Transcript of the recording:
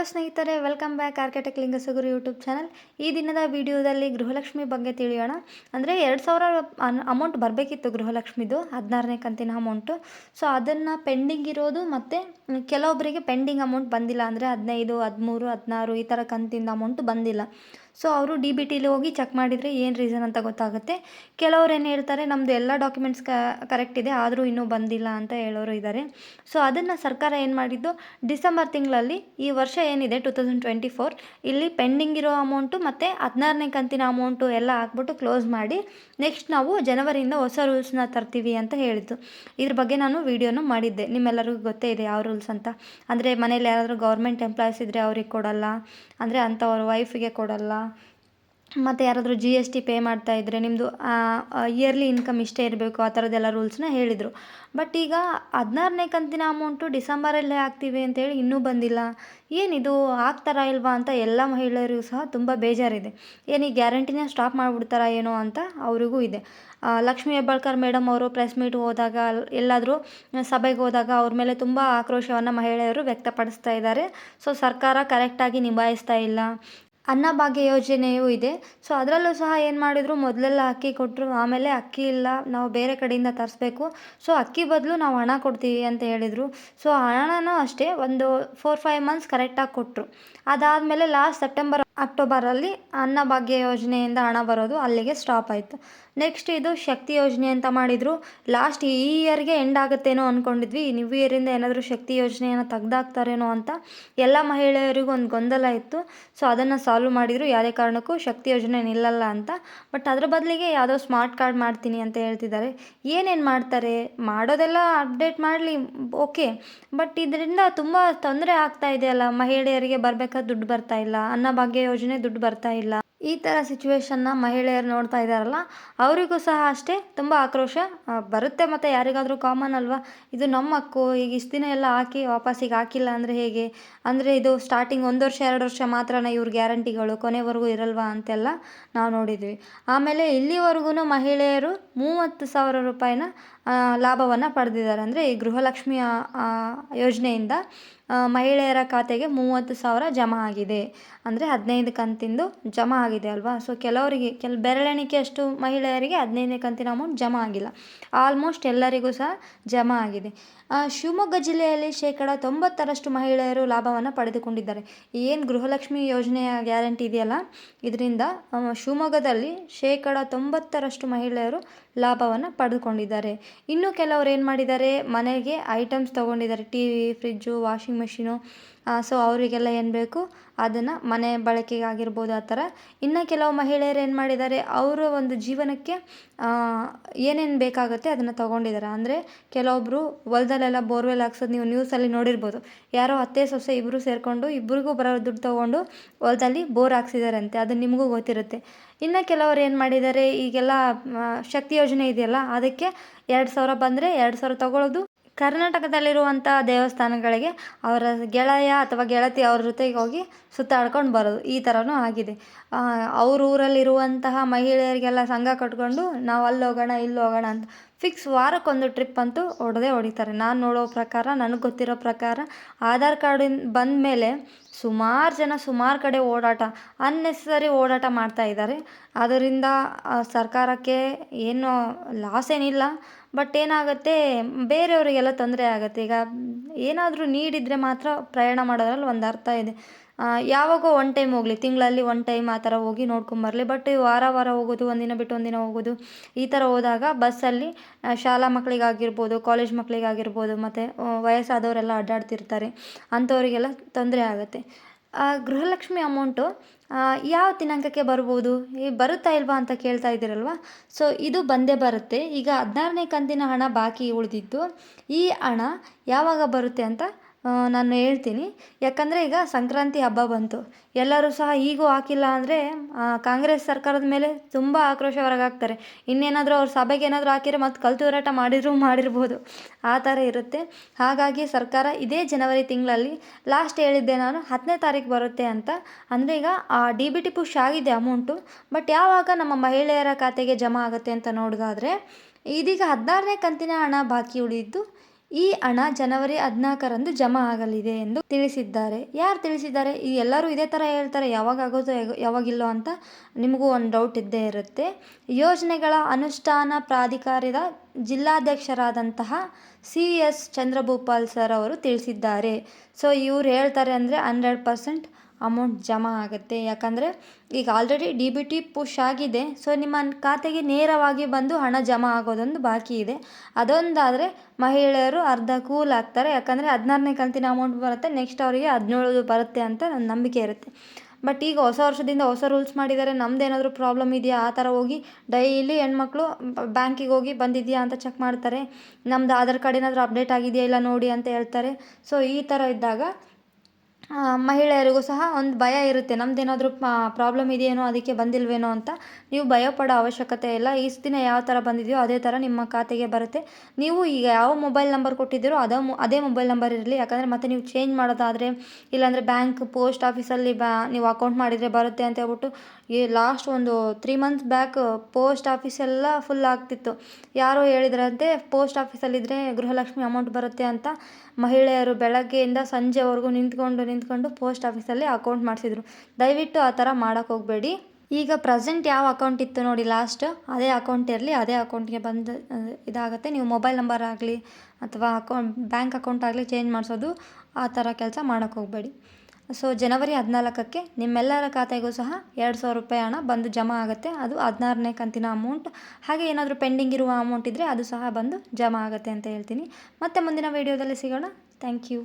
Hello ಸ್ನೇಹಿತರೆ, welcome back architect Lingasaguru YouTube channel. ಈ ದಿನದ ವಿಡಿಯೋದಲ್ಲಿ ಗೃಹಲಕ್ಷ್ಮಿ ಬಗ್ಗೆ ತಿಳಿಯೋಣ. ಅಂದರೆ ಎರಡು ಸಾವಿರ ಅಮೌಂಟ್ ಬರಬೇಕಿತ್ತು ಗೃಹಲಕ್ಷ್ಮಿದು, ಹದಿನಾರನೇ ಕಂತಿನ ಅಮೌಂಟು ಸೊ ಅದನ್ನು ಪೆಂಡಿಂಗ್ ಇರೋದು ಮತ್ತು ಕೆಲವೊಬ್ಬರಿಗೆ ಪೆಂಡಿಂಗ್ ಅಮೌಂಟ್ ಬಂದಿಲ್ಲ. ಅಂದರೆ ಹದಿನೈದು, ಹದಿಮೂರು, ಹದಿನಾರು ಈ ಥರ ಕಂತಿಂದ ಅಮೌಂಟು ಬಂದಿಲ್ಲ. ಸೊ ಅವರು ಡಿ ಬಿ ಟಿಲಿ ಹೋಗಿ ಚೆಕ್ ಮಾಡಿದರೆ ಏನು ರೀಸನ್ ಅಂತ ಗೊತ್ತಾಗುತ್ತೆ. ಕೆಲವ್ರು ಏನು ಹೇಳ್ತಾರೆ ನಮ್ಮದು ಎಲ್ಲ ಡಾಕ್ಯುಮೆಂಟ್ಸ್ ಕರೆಕ್ಟ್ ಇದೆ, ಆದರೂ ಇನ್ನೂ ಬಂದಿಲ್ಲ ಅಂತ ಹೇಳೋರು ಇದ್ದಾರೆ ಸೊ ಅದನ್ನು ಸರ್ಕಾರ ಏನು ಮಾಡಿದ್ದು, ಡಿಸೆಂಬರ್ ತಿಂಗಳಲ್ಲಿ ಈ ವರ್ಷ ಏನಿದೆ ಟು ತೌಸಂಡ್ ಟ್ವೆಂಟಿ ಫೋರ್ ಇಲ್ಲಿ ಪೆಂಡಿಂಗ್ ಇರೋ ಅಮೌಂಟು ಮತ್ತು ಹದಿನಾರನೇ ಕಂತಿನ ಅಮೌಂಟು ಎಲ್ಲ ಹಾಕ್ಬಿಟ್ಟು ಕ್ಲೋಸ್ ಮಾಡಿ ನೆಕ್ಸ್ಟ್ ನಾವು ಜನವರಿಯಿಂದ ಹೊಸ ರೂಲ್ಸ್ನ ತರ್ತೀವಿ ಅಂತ ಹೇಳಿದ್ದು. ಇದ್ರ ಬಗ್ಗೆ ನಾನು ವೀಡಿಯೋನು ಮಾಡಿದ್ದೆ. ನಿಮ್ಮೆಲ್ಲರಿಗೂ ಗೊತ್ತೇ ಇದೆ ಯಾವ ರೂಲ್ಸ್ ಅಂತ. ಅಂದರೆ ಮನೇಲಿ ಯಾರಾದರೂ ಗೌರ್ಮೆಂಟ್ ಎಂಪ್ಲಾಯ್ಸ್ ಇದ್ದರೆ ಅವ್ರಿಗೆ ಕೊಡಲ್ಲ, ಅಂದರೆ ಅಂಥವ್ರ ವೈಫಿಗೆ ಕೊಡಲ್ಲ ಮತ್ತು ಯಾರಾದರೂ ಜಿ ಎಸ್ ಟಿ ಪೇ ಮಾಡ್ತಾ ಇದ್ದರೆ ನಿಮ್ಮದು ಇಯರ್ಲಿ ಇನ್ಕಮ್ ಇಷ್ಟೇ ಇರಬೇಕು, ಆ ಥರದ್ದೆಲ್ಲ ರೂಲ್ಸ್ನ ಹೇಳಿದರು. ಬಟ್ ಈಗ ಹದಿನಾರನೇ ಕಂತಿನ ಅಮೌಂಟು ಡಿಸೆಂಬರಲ್ಲೇ ಹಾಕ್ತೀವಿ ಅಂತೇಳಿ ಇನ್ನೂ ಬಂದಿಲ್ಲ. ಏನಿದು, ಹಾಕ್ತಾರಾ ಇಲ್ವಾ ಅಂತ ಎಲ್ಲ ಮಹಿಳೆಯರಿಗೂ ಸಹ ತುಂಬ ಬೇಜಾರಿದೆ. ಏನು ಈ ಗ್ಯಾರಂಟಿನ ಸ್ಟಾಪ್ ಮಾಡಿಬಿಡ್ತಾರಾ ಏನೋ ಅಂತ ಅವರಿಗೂ ಇದೆ. ಲಕ್ಷ್ಮೀ ಹೆಬ್ಬಾಳ್ಕರ್ ಮೇಡಮ್ ಅವರು ಪ್ರೆಸ್ ಮೀಟ್ ಹೋದಾಗ, ಎಲ್ಲಾದರೂ ಸಭೆಗೆ ಹೋದಾಗ ಅವ್ರ ಮೇಲೆ ತುಂಬ ಆಕ್ರೋಶವನ್ನು ಮಹಿಳೆಯರು ವ್ಯಕ್ತಪಡಿಸ್ತಾ ಇದ್ದಾರೆ. ಸೊ ಸರ್ಕಾರ ಕರೆಕ್ಟಾಗಿ ನಿಭಾಯಿಸ್ತಾ ಇಲ್ಲ. ಅನ್ನಭಾಗ್ಯ ಯೋಜನೆಯೂ ಇದೆ. ಸೊ ಅದರಲ್ಲೂ ಸಹ ಏನು ಮಾಡಿದರು? ಮೊದಲೆಲ್ಲ ಅಕ್ಕಿ ಕೊಟ್ಟರು ಆಮೇಲೆ ಅಕ್ಕಿ ಇಲ್ಲ. ನಾವು ಬೇರೆ ಕಡೆಯಿಂದ ತರಿಸ್ಬೇಕು. ಸೊ ಅಕ್ಕಿ ಬದಲು ನಾವು ಹಣ ಕೊಡ್ತೀವಿ ಅಂತ ಹೇಳಿದರು. ಸೊ ಹಣನೂ ಅಷ್ಟೇ ಒಂದು ಫೋರ್ ಫೈವ್ ಮಂತ್ಸ್ ಕರೆಕ್ಟಾಗಿ ಕೊಟ್ಟರು ಅದಾದಮೇಲೆ ಲಾಸ್ಟ್ ಸೆಪ್ಟೆಂಬರ್ ಅಕ್ಟೋಬರಲ್ಲಿ ಅನ್ನಭಾಗ್ಯ ಯೋಜನೆಯಿಂದ ಹಣ ಬರೋದು ಅಲ್ಲಿಗೆ ಸ್ಟಾಪ್ ಆಯಿತು. ನೆಕ್ಸ್ಟ್ ಇದು ಶಕ್ತಿ ಯೋಜನೆ ಅಂತ ಮಾಡಿದರು. ಲಾಸ್ಟ್ ಈ ಇಯರ್ಗೆ ಎಂಡ್ ಆಗುತ್ತೇನೋ ಅಂದ್ಕೊಂಡಿದ್ವಿ ನ್ಯೂ ಇಯರಿಂದ ಏನಾದರೂ ಶಕ್ತಿ ಯೋಜನೆಯನ್ನು ತೆಗ್ದಾಕ್ತಾರೇನೋ ಅಂತ ಎಲ್ಲ ಮಹಿಳೆಯರಿಗೂ ಒಂದು ಗೊಂದಲ ಇತ್ತು. ಸೊ ಅದನ್ನು ಸಾಲ್ವ್ ಮಾಡಿದರು. ಯಾವುದೇ ಕಾರಣಕ್ಕೂ ಶಕ್ತಿ ಯೋಜನೆ ನಿಲ್ಲಲ್ಲ ಅಂತ. ಬಟ್ ಅದರ ಬದಲಿಗೆ ಯಾವುದೋ ಸ್ಮಾರ್ಟ್ ಕಾರ್ಡ್ ಮಾಡ್ತೀನಿ ಅಂತ ಹೇಳ್ತಿದ್ದಾರೆ. ಏನೇನು ಮಾಡ್ತಾರೆ? ಮಾಡೋದೆಲ್ಲ ಅಪ್ಡೇಟ್ ಮಾಡಲಿ. ಓಕೆ ಬಟ್ ಇದರಿಂದ ತುಂಬ ತೊಂದರೆ ಆಗ್ತಾ ಇದೆಯಲ್ಲ ಮಹಿಳೆಯರಿಗೆ ಬರಬೇಕಾದ ದುಡ್ಡು ಬರ್ತಾ ಇಲ್ಲ. ಅನ್ನಭಾಗ್ಯ ಯೋಜನೆ ದುಡ್ಡು ಬರ್ತಾ ಇಲ್ಲ. ಈ ಥರ ಸಿಚುವೇಶನ್ನ ಮಹಿಳೆಯರು ನೋಡ್ತಾ ಇದ್ದಾರಲ್ಲ ಅವರಿಗೂ ಸಹ ಅಷ್ಟೇ ತುಂಬ ಆಕ್ರೋಶ ಬರುತ್ತೆ ಮತ್ತು ಯಾರಿಗಾದರೂ ಕಾಮನ್ ಅಲ್ವಾ? ಇದು ನಮ್ಮ ಹಕ್ಕು, ಈಗ ಇಷ್ಟು ದಿನ ಎಲ್ಲ ಹಾಕಿ ವಾಪಸ್ಸಿಗೆ ಹಾಕಿಲ್ಲ ಅಂದರೆ ಹೇಗೆ? ಅಂದರೆ ಇದು ಸ್ಟಾರ್ಟಿಂಗ್ ಒಂದು ವರ್ಷ, ಎರಡು ವರ್ಷ ಮಾತ್ರನೇ ಇವ್ರ ಗ್ಯಾರಂಟಿಗಳು ಕೊನೆವರೆಗೂ ಇರಲ್ವಾ ಅಂತೆಲ್ಲ ನಾವು ನೋಡಿದ್ವಿ. ಆಮೇಲೆ ಇಲ್ಲಿವರೆಗೂ ಮಹಿಳೆಯರು ಮೂವತ್ತು ಸಾವಿರ ರೂಪಾಯಿನ ಲಾಭವನ್ನು ಪಡೆದಿದ್ದಾರೆ. ಅಂದರೆ ಈ ಗೃಹಲಕ್ಷ್ಮಿ ಯೋಜನೆಯಿಂದ ಮಹಿಳೆಯರ ಖಾತೆಗೆ ಮೂವತ್ತು ಸಾವಿರ ಜಮಾ ಆಗಿದೆ. ಅಂದರೆ ಹದಿನೈದು ಕಂತಿಂದು ಜಮಾ ಆಗಿದೆ ಅಲ್ವಾ? ಸೊ ಕೆಲವರಿಗೆ, ಕೆಲ ಬೆರಳೆಣಿಕೆಯಷ್ಟು ಮಹಿಳೆಯರಿಗೆ ಹದಿನೈದನೇ ಕಂತಿನ ಅಮೌಂಟ್ ಜಮಾ ಆಗಿಲ್ಲ. ಆಲ್ಮೋಸ್ಟ್ ಎಲ್ಲರಿಗೂ ಸಹ ಜಮಾ ಆಗಿದೆ. ಶಿವಮೊಗ್ಗ ಜಿಲ್ಲೆಯಲ್ಲಿ ಶೇಕಡ ತೊಂಬತ್ತರಷ್ಟು ಮಹಿಳೆಯರು ಲಾಭವನ್ನು ಪಡೆದುಕೊಂಡಿದ್ದಾರೆ. ಏನು ಗೃಹಲಕ್ಷ್ಮಿ ಯೋಜನೆಯ ಗ್ಯಾರಂಟಿ ಇದೆಯಲ್ಲ? ಇದರಿಂದ ಶಿವಮೊಗ್ಗದಲ್ಲಿ ಶೇಕಡ ತೊಂಬತ್ತರಷ್ಟು ಮಹಿಳೆಯರು ಲಾಭವನ್ನು ಪಡೆದುಕೊಂಡಿದ್ದಾರೆ. ಇನ್ನು ಕೆಲವರು ಏನು ಮಾಡಿದ್ದಾರೆ? ಮನೆಗೆ items ತೊಗೊಂಡಿದ್ದಾರೆ. T V fridge washing machine so ಅವರಿಗೆಲ್ಲ ಏನು ಬೇಕು? ಅದನ್ನು ಮನೆ ಬಳಕೆಗೆ ಆಗಿರ್ಬೋದು ಆ ಥರ. ಇನ್ನು ಕೆಲವು ಮಹಿಳೆಯರು ಏನು ಮಾಡಿದ್ದಾರೆ? ಅವರ ಒಂದು ಜೀವನಕ್ಕೆ ಏನೇನು ಬೇಕಾಗುತ್ತೆ ಅದನ್ನು ತೊಗೊಂಡಿದ್ದಾರೆ. ಅಂದರೆ ಕೆಲವೊಬ್ಬರು ಹೊಲದಲ್ಲೆಲ್ಲ ಬೋರ್ವೆಲ್ ಹಾಕ್ಸೋದು ನೀವು ನ್ಯೂಸಲ್ಲಿ ನೋಡಿರ್ಬೋದು. ಯಾರೋ ಅತ್ತೆ, ಸೊಸೆ ಇಬ್ಬರು ಸೇರಿಕೊಂಡು ಇಬ್ಬರಿಗೂ ಬರೋ ದುಡ್ಡು ತೊಗೊಂಡು ಹೊಲದಲ್ಲಿ ಬೋರ್ ಹಾಕ್ಸಿದಾರಂತೆ. ಅದು ನಿಮಗೂ ಗೊತ್ತಿರುತ್ತೆ. ಇನ್ನು ಕೆಲವರು ಏನು ಮಾಡಿದ್ದಾರೆ? ಈಗೆಲ್ಲ ಶಕ್ತಿ ಯೋಜನೆ ಇದೆಯಲ್ಲ, ಅದಕ್ಕೆ ಎರಡು ಸಾವಿರ ಬಂದರೆ ಎರಡು ಸಾವಿರ ತೊಗೊಳ್ಳೋದು ಕರ್ನಾಟಕದಲ್ಲಿರುವಂಥ ದೇವಸ್ಥಾನಗಳಿಗೆ ಅವರ ಗೆಳೆಯ ಅಥವಾ ಗೆಳತಿ ಅವ್ರ ಜೊತೆಗೆ ಹೋಗಿ ಸುತ್ತಾಡ್ಕೊಂಡು ಬರೋದು. ಈ ಥರನೂ ಆಗಿದೆ. ಅವ್ರ ಊರಲ್ಲಿರುವಂತಹ ಮಹಿಳೆಯರಿಗೆಲ್ಲ ಸಂಘ ಕಟ್ಕೊಂಡು ನಾವು ಅಲ್ಲಿ ಹೋಗೋಣ, ಇಲ್ಲಿ ಹೋಗೋಣ ಅಂತ ಫಿಕ್ಸ್ ವಾರಕ್ಕೊಂದು ಟ್ರಿಪ್ ಅಂತೂ ಹೊಡೆದೇ ಹೊಡಿತಾರೆ. ನಾನು ನೋಡೋ ಪ್ರಕಾರ, ನನಗೆ ಗೊತ್ತಿರೋ ಪ್ರಕಾರ, ಆಧಾರ್ ಕಾರ್ಡಿನ ಬಂದ ಮೇಲೆ ಸುಮಾರು ಜನ ಸುಮಾರು ಕಡೆ ಓಡಾಟ ಅನ್ನೆಸರಿ ಓಡಾಟ ಮಾಡ್ತಾ ಇದ್ದಾರೆ ಅದರಿಂದ ಸರ್ಕಾರಕ್ಕೆ ಏನು ಲಾಸ್ ಏನಿಲ್ಲ. ಬಟ್ ಏನಾಗುತ್ತೆ, ಬೇರೆಯವರಿಗೆಲ್ಲ ತೊಂದರೆ ಆಗುತ್ತೆ. ಈಗ ಏನಾದರೂ ನೀಡಿದರೆ ಮಾತ್ರ ಪ್ರಯಾಣ ಮಾಡೋದ್ರಲ್ಲಿ ಒಂದು ಅರ್ಥ ಇದೆ. ಯಾವಾಗೋ ಒನ್ ಟೈಮ್ ಹೋಗಲಿ, ತಿಂಗಳಲ್ಲಿ ಒನ್ ಟೈಮ್ ಆ ಥರ ಹೋಗಿ ನೋಡ್ಕೊಂಬರಲಿ ಬಟ್ ವಾರ ವಾರ ಹೋಗೋದು ಒಂದಿನ ಬಿಟ್ಟು ಒಂದಿನ ಹೋಗೋದು, ಈ ಥರ ಹೋದಾಗ ಬಸ್ಸಲ್ಲಿ ಶಾಲಾ ಮಕ್ಕಳಿಗಾಗಿರ್ಬೋದು ಕಾಲೇಜ್ ಮಕ್ಕಳಿಗಾಗಿರ್ಬೋದು ಮತ್ತು ವಯಸ್ಸಾದವರೆಲ್ಲ ಅಡ್ಡಾಡ್ತಿರ್ತಾರೆ. ಅಂಥವರಿಗೆಲ್ಲ ತೊಂದರೆ ಆಗುತ್ತೆ. ಗೃಹಲಕ್ಷ್ಮಿ ಅಮೌಂಟು ಯಾವ ದಿನಾಂಕಕ್ಕೆ ಬರ್ಬೋದು? ಈ ಬರುತ್ತಾ ಇಲ್ವಾ ಅಂತ ಕೇಳ್ತಾ ಇದ್ದೀರಲ್ವ? ಸೊ ಇದು ಬಂದೇ ಬರುತ್ತೆ. ಈಗ ಹದಿನಾರನೇ ಕಂತಿನ ಹಣ ಬಾಕಿ ಉಳಿದಿದ್ದು, ಈ ಹಣ ಯಾವಾಗ ಬರುತ್ತೆ ಅಂತ ನಾನು ಹೇಳ್ತೀನಿ. ಯಾಕಂದರೆ ಈಗ ಸಂಕ್ರಾಂತಿ ಹಬ್ಬ ಬಂತು. ಎಲ್ಲರೂ ಸಹ ಈಗೂ ಹಾಕಿಲ್ಲ ಅಂದರೆ ಕಾಂಗ್ರೆಸ್ ಸರ್ಕಾರದ ಮೇಲೆ ತುಂಬ ಆಕ್ರೋಶ ಹೊರಗಾಗ್ತಾರೆ. ಇನ್ನೇನಾದರೂ ಅವ್ರ ಸಭೆಗೆ ಏನಾದರೂ ಹಾಕಿದ್ರೆ ಮತ್ತೆ ಕಲ್ತು ಹೋರಾಟ ಮಾಡಿದರೂ, ಮಾಡಿರ್ಬೋದು. ಆ ಥರ ಇರುತ್ತೆ. ಹಾಗಾಗಿ ಸರ್ಕಾರ ಇದೇ ಜನವರಿ ತಿಂಗಳಲ್ಲಿ ಲಾಸ್ಟ್ ಹೇಳಿದ್ದೆ ನಾನು, ಹತ್ತನೇ ತಾರೀಕು ಬರುತ್ತೆ ಅಂತ. ಅಂದರೆ ಈಗ, ಆ ಡಿ ಬಿ ಟಿ ಪುಷ್ ಆಗಿದೆ ಅಮೌಂಟು ಬಟ್ ಯಾವಾಗ ನಮ್ಮ ಮಹಿಳೆಯರ ಖಾತೆಗೆ ಜಮಾ ಆಗುತ್ತೆ ಅಂತ ನೋಡೋದಾದರೆ, ಇದೀಗ ಹದಿನಾರನೇ ಕಂತಿನ ಹಣ ಬಾಕಿ ಉಳಿದಿದ್ದು ಈ ಹಣ ಜನವರಿ ಹದಿನಾಲ್ಕರಂದು ಜಮಾ ಆಗಲಿದೆ ಎಂದು ತಿಳಿಸಿದ್ದಾರೆ. ಯಾರು ತಿಳಿಸಿದ್ದಾರೆ? ಈ ಎಲ್ಲರೂ ಇದೇ ಥರ ಹೇಳ್ತಾರೆ ಯಾವಾಗ ಆಗೋದು ಯಾವಾಗಿಲ್ಲೋ ಅಂತ ನಿಮಗೂ ಒಂದು ಡೌಟ್ ಇದ್ದೇ ಇರುತ್ತೆ. ಯೋಜನೆಗಳ ಅನುಷ್ಠಾನ ಪ್ರಾಧಿಕಾರದ ಜಿಲ್ಲಾಧ್ಯಕ್ಷರಾದಂತಹ ಸಿ ಎಸ್ ಚಂದ್ರಭೂಪಾಲ್ ಸರ್ ಅವರು ತಿಳಿಸಿದ್ದಾರೆ. ಸೊ ಇವ್ರು ಹೇಳ್ತಾರೆ ಅಂದರೆ ಹಂಡ್ರೆಡ್ ಪರ್ಸೆಂಟ್ ಅಮೌಂಟ್ ಜಮಾ ಆಗುತ್ತೆ. ಯಾಕಂದರೆ ಈಗ already D B T push ಆಗಿದೆ. ಸೊ ನಿಮ್ಮ ಖಾತೆಗೆ ನೇರವಾಗಿ ಬಂದು ಹಣ ಜಮಾ ಆಗೋದೊಂದು ಬಾಕಿ ಇದೆ. ಅದೊಂದಾದರೆ ಮಹಿಳೆಯರು ಅರ್ಧ ಕೂಲ್ ಆಗ್ತಾರೆ. ಯಾಕಂದರೆ ಹದಿನಾರನೇ ಕಂತಿನ ಅಮೌಂಟ್ ಬರುತ್ತೆ. ನೆಕ್ಸ್ಟ್ ಅವರಿಗೆ ಹದಿನೇಳು ಬರುತ್ತೆ ಅಂತ ನನ್ನ ನಂಬಿಕೆ ಇರುತ್ತೆ. ಬಟ್ ಈಗ ಹೊಸ ವರ್ಷದಿಂದ ಹೊಸ ರೂಲ್ಸ್ ಮಾಡಿದ್ದಾರೆ. ನಮ್ಮದೇನಾದರೂ ಪ್ರಾಬ್ಲಮ್ ಇದೆಯಾ? ಆ ಥರ ಹೋಗಿ ಡೈಲಿ ಹೆಣ್ಮಕ್ಳು ಬ್ಯಾಂಕಿಗೆ ಹೋಗಿ ಬಂದಿದೆಯಾ ಅಂತ ಚೆಕ್ ಮಾಡ್ತಾರೆ. ನಮ್ದು ಆಧಾರ್ ಕಾರ್ಡ್ ಏನಾದರೂ ಅಪ್ಡೇಟ್ ಆಗಿದೆಯಾ ಇಲ್ಲ ನೋಡಿ ಅಂತ ಹೇಳ್ತಾರೆ. ಸೊ ಈ ಥರ ಇದ್ದಾಗ ಮಹಿಳೆಯರಿಗೂ ಸಹ ಒಂದು ಭಯ ಇರುತ್ತೆ. ನಮ್ಮದೇನಾದರೂ ಪ್ರಾಬ್ಲಮ್ ಇದೆಯೇನೋ, ಅದಕ್ಕೆ ಬಂದಿಲ್ವೇನೋ ಅಂತ ನೀವು ಭಯ ಅವಶ್ಯಕತೆ ಇಲ್ಲ. ಇಷ್ಟು ದಿನ ಯಾವ ಥರ ಬಂದಿದೆಯೋ ಅದೇ ಥರ ನಿಮ್ಮ ಖಾತೆಗೆ ಬರುತ್ತೆ. ನೀವು ಈಗ ಯಾವ ಮೊಬೈಲ್ ನಂಬರ್ ಕೊಟ್ಟಿದ್ದೀರೋ ಅದೇ ಅದೇ ಮೊಬೈಲ್ ನಂಬರ್ ಇರಲಿ. ಯಾಕಂದರೆ ಮತ್ತೆ ನೀವು ಚೇಂಜ್ ಮಾಡೋದಾದರೆ, ಇಲ್ಲಾಂದರೆ ಬ್ಯಾಂಕ್ ಪೋಸ್ಟ್ ಆಫೀಸಲ್ಲಿ ನೀವು ಅಕೌಂಟ್ ಮಾಡಿದರೆ ಬರುತ್ತೆ ಅಂತ ಹೇಳ್ಬಿಟ್ಟು ಈ ಲಾಸ್ಟ್ ಒಂದು ತ್ರೀ ಮಂತ್ಸ್ ಬ್ಯಾಕ್ ಪೋಸ್ಟ್ ಆಫೀಸೆಲ್ಲ ಫುಲ್ ಆಗ್ತಿತ್ತು. ಯಾರೋ ಹೇಳಿದ್ರಂತೆ ಪೋಸ್ಟ್ ಆಫೀಸಲ್ಲಿದ್ದರೆ ಗೃಹಲಕ್ಷ್ಮಿ ಅಮೌಂಟ್ ಬರುತ್ತೆ ಅಂತ ಮಹಿಳೆಯರು ಬೆಳಗ್ಗೆಯಿಂದ ಸಂಜೆವರೆಗೂ ನಿಂತ್ಕೊಂಡು ನಿಂತ್ಕೊಂಡು ಪೋಸ್ಟ್ ಆಫೀಸಲ್ಲಿ ಅಕೌಂಟ್ ಮಾಡಿಸಿದ್ರು. ದಯವಿಟ್ಟು ಆ ಥರ ಮಾಡೋಕ್ಕೆ ಹೋಗಬೇಡಿ. ಈಗ ಪ್ರೆಸೆಂಟ್ ಯಾವ ಅಕೌಂಟ್ ಇತ್ತು ನೋಡಿ ಲಾಸ್ಟ್ ಅದೇ ಅಕೌಂಟ್ ಇರಲಿ, ಅದೇ ಅಕೌಂಟ್ಗೆ ಬಂದು ಇದಾಗುತ್ತೆ. ನೀವು ಮೊಬೈಲ್ ನಂಬರ್ ಆಗಲಿ ಅಥವಾ ಅಕೌಂಟ್ ಬ್ಯಾಂಕ್ ಅಕೌಂಟ್ ಆಗಲಿ ಚೇಂಜ್ ಮಾಡಿಸೋದು ಆ ಥರ ಕೆಲಸ ಮಾಡೋಕ್ಕೆ ಹೋಗಬೇಡಿ. ಸೊ ಜನವರಿ ಹದಿನಾಲ್ಕಕ್ಕೆ ನಿಮ್ಮೆಲ್ಲರ ಖಾತೆಗೂ ಸಹ ಎರಡು ಸಾವಿರ ರೂಪಾಯಿ ಹಣ ಬಂದು ಜಮಾ ಆಗುತ್ತೆ. ಅದು ಹದಿನಾರನೇ ಕಂತಿನ ಅಮೌಂಟ್ ಹಾಗೆ ಏನಾದರೂ ಪೆಂಡಿಂಗ್ ಇರುವ ಅಮೌಂಟ್ ಇದ್ದರೆ ಅದು ಸಹ ಬಂದು ಜಮಾ ಆಗುತ್ತೆ ಅಂತ ಹೇಳ್ತೀನಿ. ಮತ್ತೆ ಮುಂದಿನ ವೀಡಿಯೋದಲ್ಲಿ ಸಿಗೋಣ. Thank you